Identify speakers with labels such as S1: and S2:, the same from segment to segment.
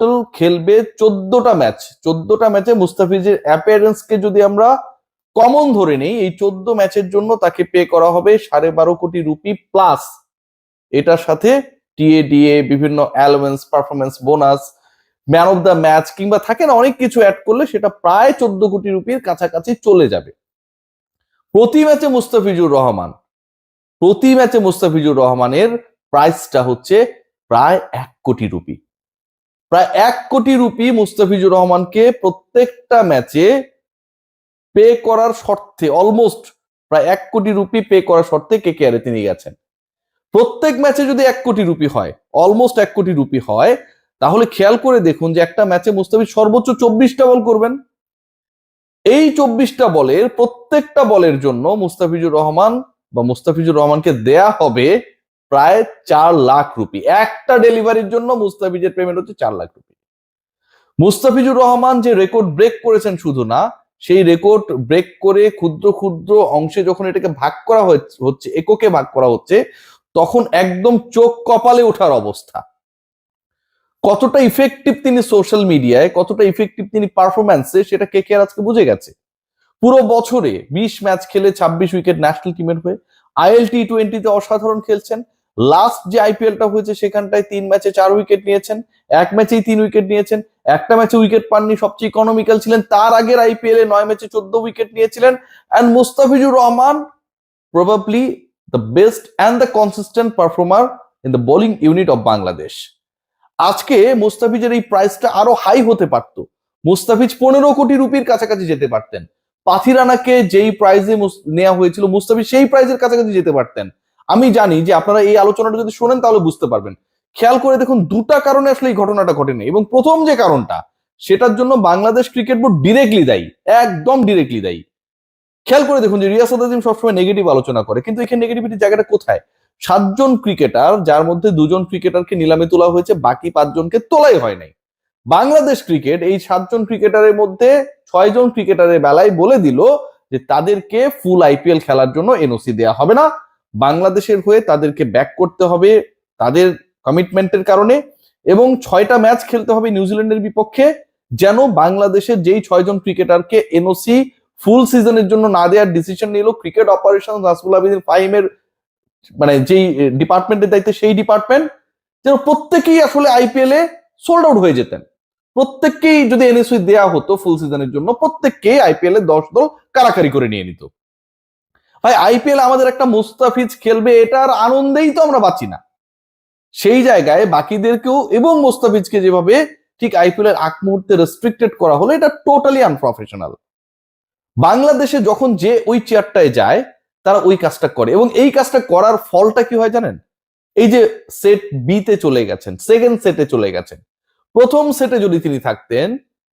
S1: Total খেলবে চোদ্দটা match. চোদ্দটা ম্যাচে মুস্তাফিজের অ্যাপিয়ারেন্স কে যদি আমরা কমন ধরে নেই, এই চোদ্দ ম্যাচের জন্য তাকে পে করা হবে সাড়ে বারো কোটি রুপি প্লাস এটার সাথে টিএডিএ, বিভিন্ন allowance performance bonus man of the match কিংবা থাকে না, অনেক কিছু অ্যাড করলে সেটা প্রায় চোদ্দ কোটি রুপির কাছাকাছি চলে যাবে। প্রতি ম্যাচে মুস্তাফিজুর রহমান, প্রতি ম্যাচে মুস্তাফিজুর রহমানের প্রাইসটা হচ্ছে প্রায় এক কোটি রুপি প্রায় এক কোটি রুপি মুস্তাফিজুর রহমানকে প্রত্যেকটা ম্যাচে পে করার শর্তে অলমোস্ট প্রায় এক কোটি রুপি পে করার শর্তে কে কে আরে তিনি গেছেন। প্রত্যেক ম্যাচে যদি এক কোটি রুপি হয় অলমোস্ট এক কোটি রুপি হয়, তাহলে খেয়াল করে দেখুন যে একটা ম্যাচে মুস্তাফিজ সর্বোচ্চ চব্বিশটা বল করবেন। এই চব্বিশটা বলের প্রত্যেকটা বলের জন্য মুস্তাফিজুর রহমান বা মুস্তাফিজুর রহমানকে দেয়া হবে প্রায় চার লাখ রুপি। একটা ডেলিভারির জন্য মুস্তাফিজের পেমেন্ট হচ্ছে চার লাখ রুপি। মুস্তাফিজুর রহমান যে রেকর্ড ব্রেক করেছেন শুধু না, সেই রেকর্ড ব্রেক করে ক্ষুদ্র ক্ষুদ্র অংশে যখন এটাকে ভাগ করা হচ্ছে- এককে ভাগ করা হচ্ছে, তখন একদম চোখ কপালে ওঠার অবস্থা। কতটা ইফেক্টিভ তিনি সোশ্যাল মিডিয়ায় কতটা ইফেক্টিভ তিনি পারফরম্যান্সে সেটা কে কে আর আজকে বুঝে গেছে? পুরো বছরে বিশ ম্যাচ খেলে ছাব্বিশ উইকেট ন্যাশনাল টিমের হয়ে আইএল টি টোয়েন্টিতে অসাধারণ খেলছেন লাস্ট যে আইপিএলটা হয়েছে সেখানটায় তিন ম্যাচে চার উইকেট নিয়েছেন। এক ম্যাচেই তিন উইকেট নিয়েছেন। একটা ম্যাচে উইকেট পাননি, সবচেয়ে ইকোনমিক্যাল ছিলেন। তার আগের আইপিএল এ নয় ম্যাচে চোদ্দ উইকেট নিয়েছিলেন। And Mustafizur Rahman probably the best and the consistent performer in the bowling unit of Bangladesh আজকে মুস্তাফিজের এই প্রাইসটা আরও হাই হতে পারত। মুস্তাফিজ পনেরো কোটি রুপির কাছাকাছি যেতে পারতেন। পাথিরানাকে যেই প্রাইজে নেওয়া হয়েছিল, মুস্তাফিজ সেই প্রাইজের কাছাকাছি যেতে পারতেন। আমি জানি যে আপনারা এই আলোচনাটা যদি শোনেন তাহলে বুঝতে পারবেন। খেয়াল করে দেখুন, দুটা কারণে আসলে এই ঘটনাটা ঘটেনি। এবং প্রথম যে কারণটা, সেটার জন্য বাংলাদেশ ক্রিকেট বোর্ড ডিরেক্টলি দায়ী, একদম ডিরেক্টলি দায়ী। খেয়াল করে দেখুন যে রিয়াসাদ আজিম সবসময় নেগেটিভ আলোচনা করে, কিন্তু এখানে নেগেটিভিটির জায়গাটা কোথায়? সাতজন ক্রিকেটার যার মধ্যে দুজন ক্রিকেটারকে নিলামে তোলা হয়েছে, বাকি পাঁচজনকে তোলাই হয় নাই। বাংলাদেশ ক্রিকেট এই সাতজন ক্রিকেটারের মধ্যে ছয়জন ক্রিকেটারের বেলায় বলে দিল যে তাদেরকে ফুল আইপিএল খেলার জন্য এনওসি দেয়া হবে না। বাংলাদেশের হয়ে তাদেরকে ব্যাক করতে হবে তাদের কমিটমেন্টের কারণে এবং ছয়টা ম্যাচ খেলতে হবে নিউজিল্যান্ডের বিপক্ষে যেন বাংলাদেশের যেই ছয়জন ক্রিকেটারকে এনওসি ফুল সিজনের জন্য না দেওয়ার ডিসিশন নিল ক্রিকেট অপারেশন নাসরুল আবিদিন ফাহিমের মানে যেই ডিপার্টমেন্টের দায়িত্বে সেই ডিপার্টমেন্ট যেন প্রত্যেকেই আসলে আইপিএল এ সোল্ড আউট হয়ে যেতেন। প্রত্যেককেই যদি এনএসই দেয়া হতো ফুল সিজনের জন্য, প্রত্যেককেই আইপিএল এ দশ দল কারাকারি করে নিয়ে নিত। ভাই আইপিএল আমাদের একটা মুস্তাফিজ খেলবে, এটার আনন্দেই তো আমরা বাঁচি না। সেই জায়গায় বাকিদেরকেও এবং মুস্তাফিজকে যেভাবে ঠিক আইপিএল এর আগ মুহূর্তে রেস্ট্রিক্টেড করা হলো, এটা টোটালি আনপ্রফেশনাল বাংলাদেশে যখন যে ওই চেয়ারটায় যায়, তারা ওই কাজটা করে এবং এই কাজটা করার ফলটা কি হয় জানেন? এই যে সেট বিতে চলে গেছেন সেকেন্ড সেটে চলে গেছেন। প্রথম সেটে যদি তিনি থাকতেন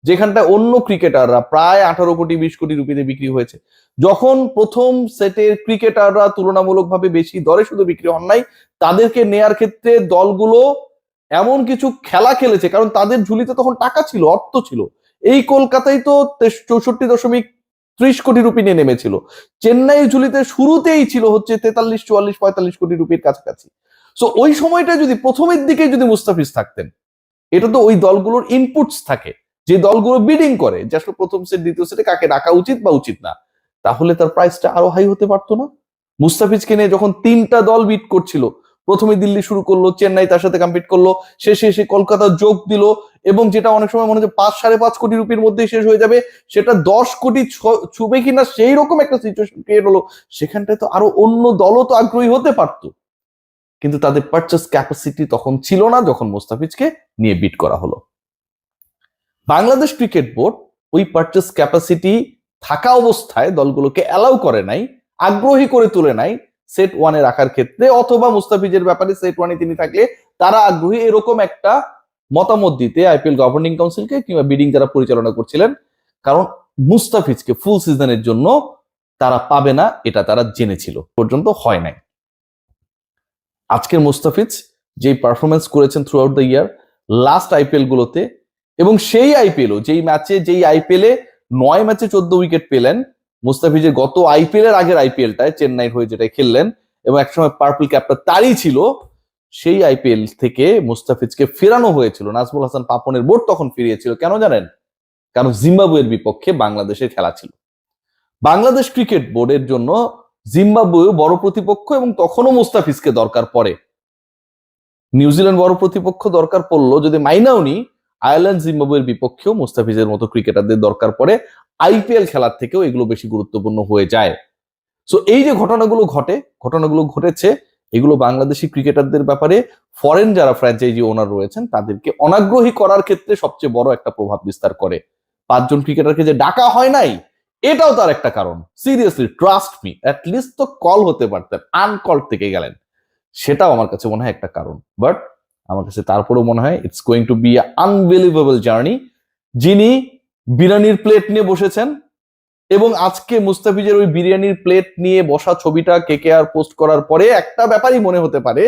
S1: যেখানটা অন্য ক্রিকেটাররা প্রায় আঠারো কোটি, বিশ কোটি রুপিতে বিক্রি হয়েছে। যখন প্রথম সেটের ক্রিকেটাররা তুলনামূলকভাবে বেশি দরে শুধু বিক্রি হন নাই, তাদেরকে নেয়ার ক্ষেত্রে দলগুলো এমন কিছু খেলা খেলেছে, কারণ তাদের ঝুলিতে তখন টাকা ছিল, অর্থ ছিল। এই কলকাতায় তো চৌষট্টি দশমিক ত্রিশ কোটি রুপি নিয়ে নেমেছিল। চেন্নাই ঝুলিতে শুরুতেই ছিল হচ্ছে তেতাল্লিশ, চুয়াল্লিশ, পঁয়তাল্লিশ কোটি রুপির কাছাকাছি। সো ওই সময়টা যদি প্রথমের দিকে যদি মুস্তাফিজ থাকতেন, এটা তো ওই দলগুলোর ইনপুটস থাকে। যে দলগুলো বিডিং করে, যে আসলে প্রথম সেট দ্বিতীয় সেটে কাকে ডাকা উচিত বা উচিত না, তাহলে তার প্রাইসটা আরও হাই হতে পারতো না? মুস্তাফিজকে নিয়ে যখন তিনটা দল বিট করছিল, প্রথমে দিল্লি শুরু করল, চেন্নাই তার সাথে কম্পিট করল, শেষে এসে কলকাতা যোগ দিল, এবং যেটা অনেক সময় মনে হচ্ছে পাঁচ, সাড়ে পাঁচ কোটি রুপির মধ্যেই শেষ হয়ে যাবে, সেটা দশ কোটি ছুবে কিনা সেই রকম একটা সিচুয়েশন ক্রিয়েট হলো, সেখানটায় তো আরও অন্য দলও তো আগ্রহী হতে পারতো। কিন্তু তাদের পারচেস ক্যাপাসিটি তখন ছিল না, যখন মোস্তাফিজকে নিয়ে বিট করা হলো। বাংলাদেশ ক্রিকেট বোর্ড ওই পারচেস ক্যাপাসিটি থাকা অবস্থায় দলগুলোকে অ্যালাউ করে নাই, আগ্রহী করে তুলে নাই সেট ওয়ানে রাখার ক্ষেত্রে, অথবা মুস্তাফিজের ব্যাপারে সেট ওয়ানে তিনি থাকলে তারা আগ্রহী এরকম একটা মতামত দিতে আইপিএল গভর্নিং কাউন্সিলকে কিংবা বিডিং যারা পরিচালনা করছিলেন, কারণ মুস্তাফিজকে ফুল সিজনের জন্য তারা পাবে না, এটা তারা জেনেছিল পর্যন্ত হয় নাই। আজকের মুস্তাফিজ যে পারফরমেন্স করেছেন throughout the year last IPL গুলোতে এবং সেই আইপিএলও যেই ম্যাচে যেই আইপিএলে নয় ম্যাচে চোদ্দ উইকেট পেলেন মুস্তাফিজের গত আইপিএল এর আগের আইপিএলটায় চেন্নাইয়ের হয়ে যেটা খেললেন, এবং একসময় পার্পল ক্যাপটা তারই ছিল, সেই আইপিএল থেকে মুস্তাফিজকে ফেরানো হয়েছিল। নাজমুল হাসান পাপনের বোর্ড তখন ফিরিয়েছিল, কেন জানেন? কারণ জিম্বাবুয়ের বিপক্ষে বাংলাদেশের খেলা ছিল। বাংলাদেশ ক্রিকেট বোর্ডের জন্য জিম্বাবুয়ে বড় প্রতিপক্ষ এবং তখনও মুস্তাফিজকে দরকার পড়ে। নিউজিল্যান্ড বড় প্রতিপক্ষ দরকার পড়ল, যদি মাইনাও নি আয়ারল্যান্ড, জিম্বাবুয়ের বিপক্ষেও মুস্তাফিজের মতো ক্রিকেটারদের দরকার পড়ে আইপিএল খেলার থেকেও এগুলো বেশি গুরুত্বপূর্ণ হয়ে যায়। সো এই যে ঘটনাগুলো ঘটে, ঘটনাগুলো ঘটেছে, এগুলো বাংলাদেশি ক্রিকেটারদের ব্যাপারে ফরেন যারা ফ্র্যাঞ্চাইজি ওনার রয়েছেন, তাদেরকে অনাগ্রহী করার ক্ষেত্রে সবচেয়ে বড় একটা প্রভাব বিস্তার করে। পাঁচজন ক্রিকেটারকে যে ডাকা হয় নাই, এটাও তার একটা কারণ। সিরিয়াসলি ট্রাস্ট মি লিস্ট তো কল হতে পারতেন আনকল থেকে গেলেন। সেটাও আমার কাছে মনে হয় একটা কারণ। বাট আমার কাছে তারপরেও মনে হয় it's going to be unbelievable journey যিনি বিরিয়ানির প্লেট নিয়ে বসেছেন এবং আজকে মুস্তাফিজের ওই বিরিয়ানির প্লেট নিয়ে বসা ছবিটা কে কে আর পোস্ট করার পরে একটা ব্যাপারই মনে হতে পারে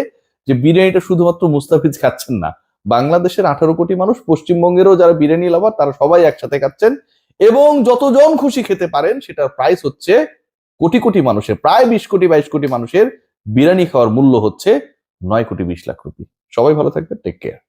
S1: যে বিরিয়ানিটা শুধুমাত্র মুস্তাফিজ খাচ্ছেন না। বাংলাদেশের আঠারো কোটি মানুষ, পশ্চিমবঙ্গেরও যারা বিরিয়ানি লাভার তারা সবাই একসাথে খাচ্ছেন এবং যতজন খুশি খেতে পারেন, সেটার প্রাইস হচ্ছে কোটি কোটি মানুষের, প্রায় বিশ কোটি বাইশ কোটি মানুষের বিরিয়ানি খাওয়ার মূল্য হচ্ছে নয় কোটি বিশ লাখ রুপি। সবাই ভালো থাকবে টেক কেয়ার